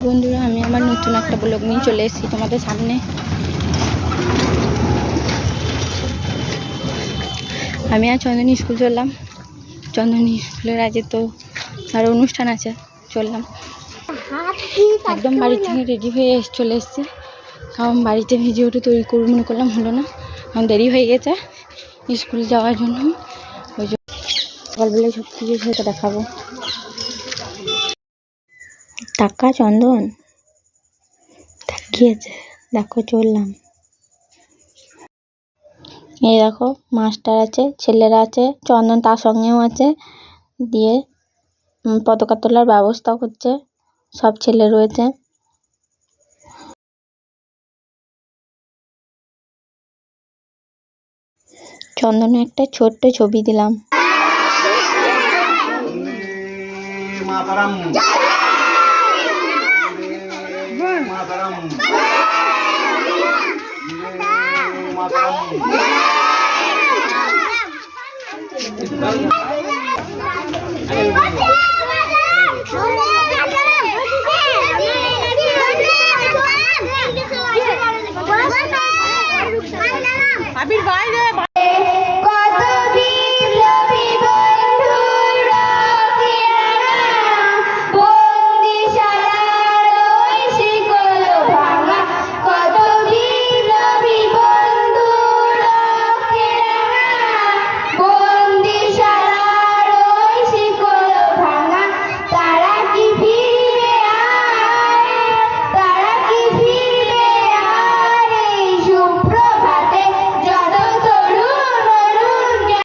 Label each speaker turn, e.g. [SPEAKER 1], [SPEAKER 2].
[SPEAKER 1] বন্ধুরা, আমি আমার নতুন একটা ব্লগ নিয়ে চলে এসেছি তোমাদের সামনে। আমি আর চন্দনী স্কুল চললাম। চন্দনী স্কুলের আজকে তো আরও অনুষ্ঠান আছে, চললাম। একদম বাড়ি থেকে রেডি হয়ে এস চলে এসেছি। কারণ বাড়িতে ভিডিওটা তৈরি করব মনে করলাম, হলো না। কারণ দেরি হয়ে গেছে স্কুল যাওয়ার জন্য। ওই জন্য সকালবেলায় সব কিছু সেটা দেখাবো। টাকা চন্দন? তাকিয়েছে দেখো, চললাম। এই দেখো, মাস্টার আছে, ছেলেরা আছে, চন্দন তার সঙ্গেও আছে। দিয়ে পতাকা তোলার ব্যবস্থা করছে। সব ছেলে রয়েছে। চন্দনে একটা ছোট্ট ছবি দিলাম।
[SPEAKER 2] मातरम मातरम